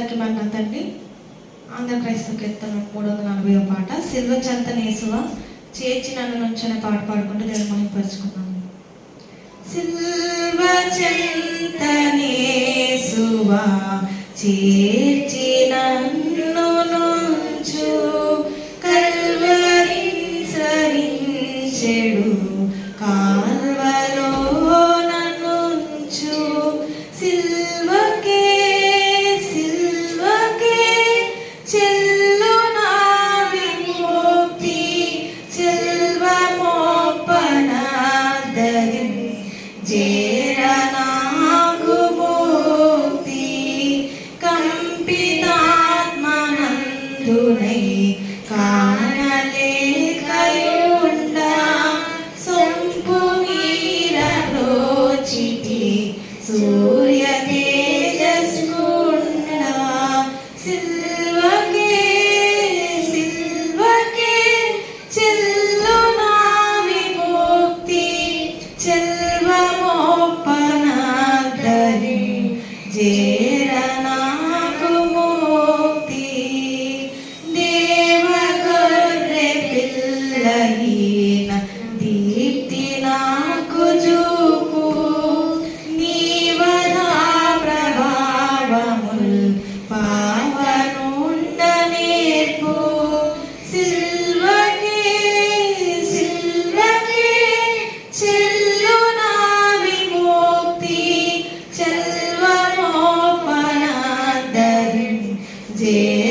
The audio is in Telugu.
అందరికి తండ్రి. ఆంధ్ర క్రైస్తవ కీర్తన మూడు వందల నలభై పాట. సిల్వ చెంత నేసువ చేర్చి నన్ను నుంచిన పాట పాడుకుంటూ దేవుని మనం సిల్వ చెంత నేసువ చేర్చి నన్ను నుంచు కల్వరి సరించెడు కాల్వలో కంపితాత్మనందునై కానలేకయుండా సొంపు మీర ప్రోచితి సూర్య తేజస్కుండా సిల్వకే సిల్వకే చెల్లు నా విముక్తి చెల్వమోపనాదరి జేరనాకు did.